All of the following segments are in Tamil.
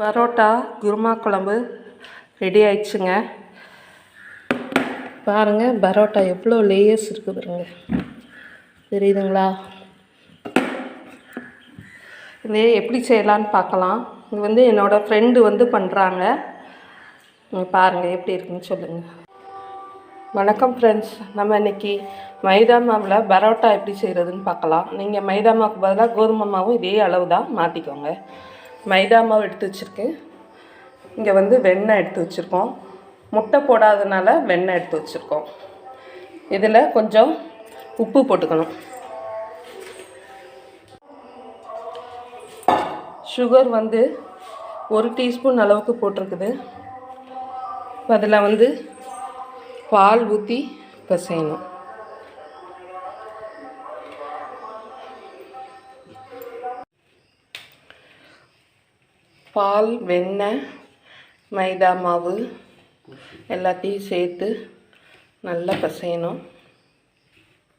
பரோட்டா குருமா குழம்பு ரெடி ஆயிடுச்சுங்க. பாருங்கள் பரோட்டா எவ்வளோ லேயர்ஸ் இருக்குது பாருங்க. தெரியுதுங்களா? இது எப்படி செய்யலான்னு பார்க்கலாம். இது வந்து என்னோடய ஃப்ரெண்டு வந்து பண்ணுறாங்க பாருங்கள் எப்படி இருக்குன்னு சொல்லுங்கள் வணக்கம் ஃப்ரெண்ட்ஸ் நம்ம இன்னைக்கு மைதா மாவில் பரோட்டா எப்படி செய்கிறதுன்னு பார்க்கலாம். நீங்கள் மைதா மாவுக்கு பதிலாக கோதுமை மாவும் இதே அளவு தான் மாற்றிக்கோங்க மைதா மாவு எடுத்து வச்சுருக்கேன். இங்கே வந்து வெண்ணெய் எடுத்து வச்சுருக்கோம். முட்டை போடாதனால வெண்ணெய் எடுத்து வச்சுருக்கோம். இதில் கொஞ்சம் உப்பு போட்டுக்கணும். சுகர் வந்து ஒரு டீஸ்பூன் அளவுக்கு போட்டிருக்குது. அதில் வந்து பால் ஊற்றி பிசையணும். பால் வெண்ணெய் மைதா மாவு எல்லாத்தையும் சேர்த்து நல்லா பசையணும்.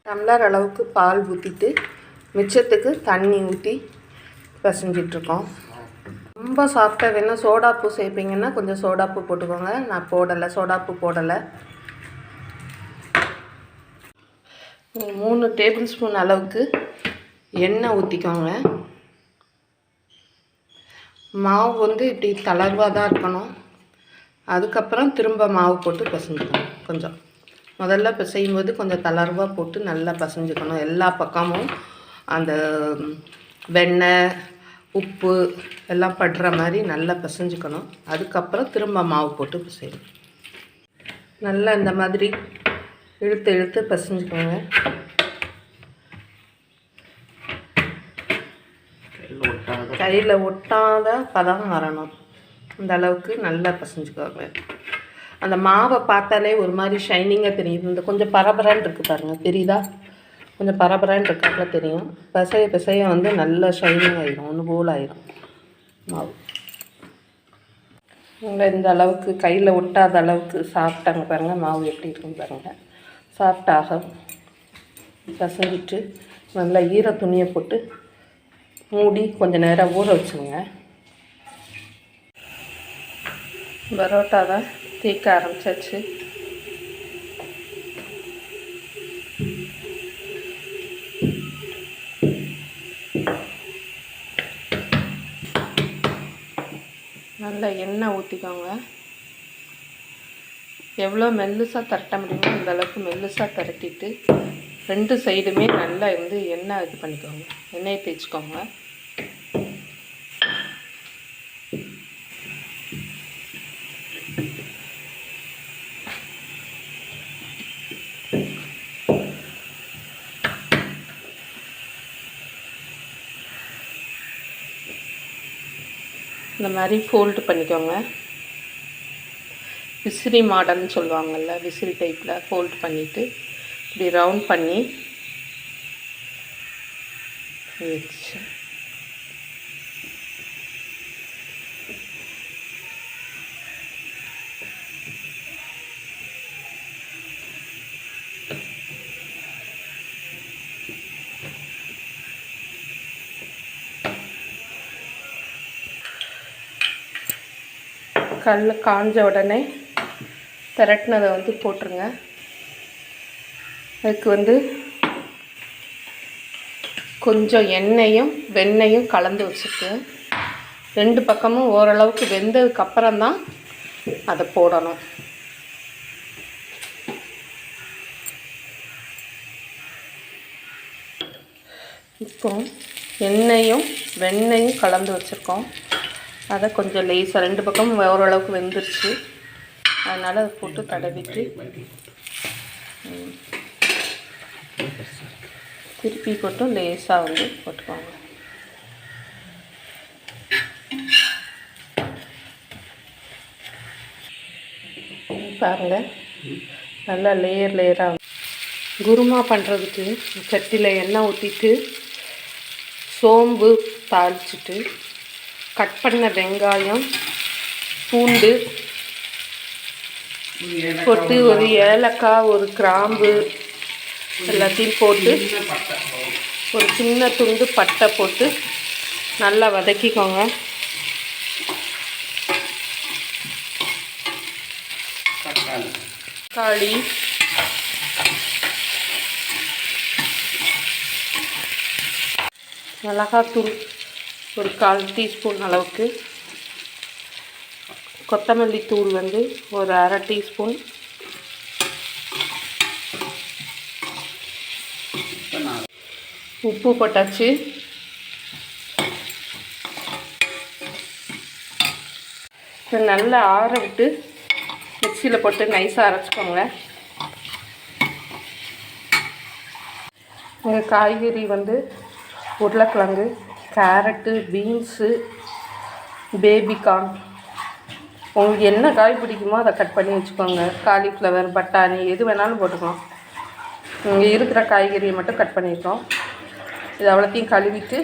டம்ளர் அளவுக்கு பால் ஊற்றிட்டு மிச்சத்துக்கு தண்ணி ஊற்றி பசைஞ்சிட்ருக்கோம். ரொம்ப சாஃப்டாக வேணால் சோடாப்பு சேர்ப்பீங்கன்னா கொஞ்சம் சோடாப்பு போட்டுக்கோங்க. நான் போடலை சோடாப்பு போடலை. மூணு டேபிள் ஸ்பூன் அளவுக்கு எண்ணெய் ஊற்றிக்கோங்க மாவு வந்து இப்படி தளர்வாக தான் இருக்கணும். அதுக்கப்புறம் திரும்ப மாவு போட்டு பிசைஞ்சுக்கணும் கொஞ்சம். முதல்ல பிசையும் போது கொஞ்சம் தளர்வாக போட்டு நல்லா பிசைஞ்சுக்கணும். எல்லா பக்கமும் அந்த வெண்ணெய் உப்பு எல்லாம் படுற மாதிரி நல்லா பசைஞ்சுக்கணும். அதுக்கப்புறம் திரும்ப மாவு போட்டு பிசையணும். நல்லா இந்த மாதிரி இழுத்து இழுத்து பசைஞ்சுக்கோங்க. கையில் ஒட்டாத பதம் வரணும் இந்த அளவுக்கு நல்லா பசைஞ்சுக்கோங்க அந்த மாவை பார்த்தாலே ஒரு மாதிரி ஷைனிங்காக தெரியுது. இந்த கொஞ்சம் பரபரன்னு இருக்குது பாருங்கள் தெரியுதா? கொஞ்சம் பரபரன்னு இருக்காப்புல தெரியும். பிசைய பிசைய வந்து நல்லா ஷைனிங் ஆயிடும் ஒன்று போல் ஆயிரும். மாவு. இங்கே இந்த அளவுக்கு கையில் ஒட்டாத அளவுக்கு சாப்பிட்டாங்க பாருங்கள் மாவு எப்படி இருக்குன்னு பாருங்கள் சாப்பிட்டாக பிசைஞ்சிட்டு நல்லா ஈர துணியை போட்டு மூடி கொஞ்சம் நேரம் ஊற வச்சுருங்க. பரோட்டாவை தீக்க ஆரம்பிச்சாச்சு. நல்லா எண்ணெய் ஊற்றிக்கோங்க எவ்வளோ மெல்லுசாக தரட்ட முடியுமோ அந்தளவுக்கு மெல்லுசாக தரட்டிட்டு ரெண்டு சைடுமே நல்லா வந்து எண்ணெய் இது பண்ணிக்கோங்க. எண்ணெயை தேய்ச்சிக்கோங்க. இந்த மாதிரி ஃபோல்டு பண்ணிக்கோங்க. விசிறி மாடல்னு சொல்லுவாங்கள்ல விசிறி டைப்பில் ஃபோல்டு பண்ணிவிட்டு இப்படி ரவுண்ட் பண்ணி. வச்சு. கல் காஞ்ச உடனே திரட்டினதை வந்து போட்டுருங்க. அதுக்கு வந்து கொஞ்சம் எண்ணெயும் வெண்ணெயும் கலந்து வச்சுருக்கேன் ரெண்டு பக்கமும் ஓரளவுக்கு வெந்ததுக்கப்புறம் தான் அதை போடணும். இப்போ எண்ணெயும் வெண்ணெயும் கலந்து வச்சுருக்கோம். அதை கொஞ்சம் லேசாக ரெண்டு பக்கமும் ஓரளவுக்கு வெந்துருச்சு. அதனால் அதை போட்டு தடவிட்டு திருப்பி போட்டும் லேசாக வந்து போட்டுக்கோங்க. பாருங்கள் நல்லா லேயர் லேயராக குருமா பண்ணுறதுக்கு சட்டியில் எண்ணெய் ஊற்றிட்டு சோம்பு தாளிச்சிட்டு கட் பண்ண வெங்காயம் பூண்டு போட்டு ஒரு ஏலக்காய் ஒரு கிராம்பு எல்லாத்தையும் போட்டு ஒரு சின்ன துண்டு பட்டை போட்டு நல்லா வதக்கிக்கோங்க. தக்காளி. மிளகாத்தூள் ஒரு கால் டீஸ்பூன் அளவுக்கு. கொத்தமல்லி தூள் வந்து ஒரு அரை டீஸ்பூன். உப்பு போட்டாச்சு. இதை நல்லா ஆற விட்டு மிக்சியில் போட்டு நைஸாக அரைச்சிக்கோங்க. எங்கள் காய்கறி வந்து உருளைக்கிழங்கு கேரட்டு பீன்ஸு பேபிகார்ன். உங்களுக்கு என்ன காய் பிடிக்குமோ அதை கட் பண்ணி வச்சுக்கோங்க. காலிஃப்ளவர் பட்டாணி எது வேணாலும் போட்டுக்கலாம். இங்கே இருக்கிற காய்கறியை மட்டும் கட் பண்ணியிருக்கோம் இது அவ்வளோத்தையும் கழுவிட்டு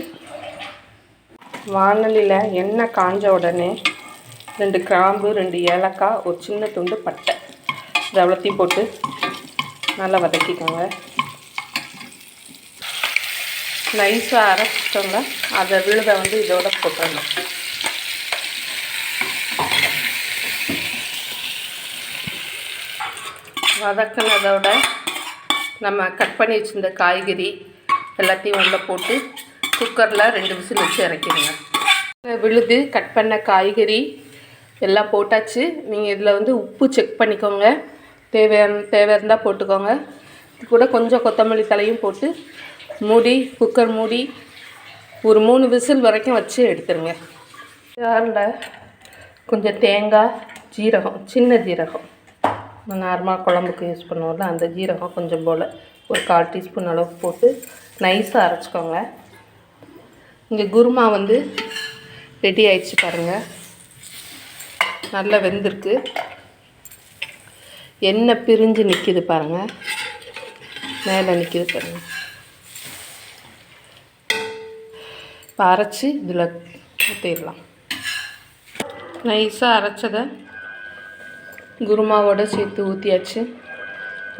வானலியில் எண்ணெய் காஞ்ச உடனே ரெண்டு கிராம்பு ரெண்டு ஏலக்காய் ஒரு சின்ன துண்டு பட்டை. இது அவ்வளோத்தையும் போட்டு நல்லா வதக்கிக்கோங்க. நைஸாக அரைச்சிட்டோங்க அதை விழுத வந்து இதோட போட்டுடணும் வதக்கினதோட நம்ம கட் பண்ணி வச்சுருந்த காய்கறி எல்லாத்தையும் உள்ள போட்டு குக்கரில் ரெண்டு விசில் வச்சு இறக்கிடுங்க. விழுது கட் பண்ண காய்கறி எல்லாம் போட்டாச்சு. நீங்கள் இதில் வந்து உப்பு செக் பண்ணிக்கோங்க. தேவையான தேவை இருந்தால் போட்டுக்கோங்க. இது கூட கொஞ்சம் கொத்தமல்லி தலையும் போட்டு மூடி குக்கர் மூடி ஒரு மூணு விசில் வரைக்கும் வச்சு எடுத்துருங்க. ஜாரில் கொஞ்சம் தேங்காய் ஜீரகம் சின்ன ஜீரகம். நம்ம நார்மலாக குழம்புக்கு யூஸ் பண்ணுவோம்ல அந்த ஜீரகம் கொஞ்சம் போல் ஒரு கால் டீஸ்பூன் அளவுக்கு போட்டு நைஸாக அரைச்சிக்கோங்க. இங்கே குருமா வந்து ரெடி ஆயிடுச்சு பாருங்கள் நல்லா வெந்திருக்கு. எண்ணெய் பிரிஞ்சு நிற்கிது பாருங்கள் மேலே நிற்கிது பாருங்கள் இப்போ அரைச்சி இதில் ஊற்றிடலாம் நைஸாக அரைச்சதை குருமாவோடு சேர்த்து ஊற்றியாச்சு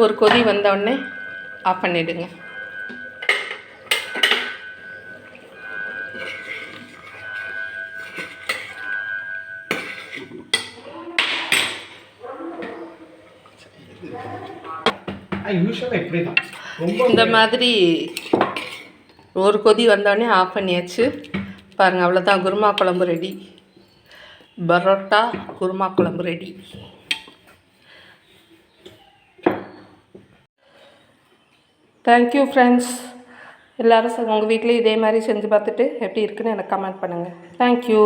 ஒரு கொதி வந்த ஆஃப் பண்ணிவிடுங்க இந்த மாதிரி ஒரு கொதி வந்தோடனே ஆஃப் பண்ணியாச்சு. பாருங்கள் அவ்வளோதான் குருமா குழம்பு ரெடி பரோட்டா குருமா குழம்பு ரெடி தேங்க்யூ ஃப்ரெண்ட்ஸ் எல்லோரும் உங்கள் வீட்லேயும் இதே மாதிரி செஞ்சு பார்த்துட்டு எப்படி இருக்குன்னு எனக்கு கமெண்ட் பண்ணுங்கள் தேங்க்யூ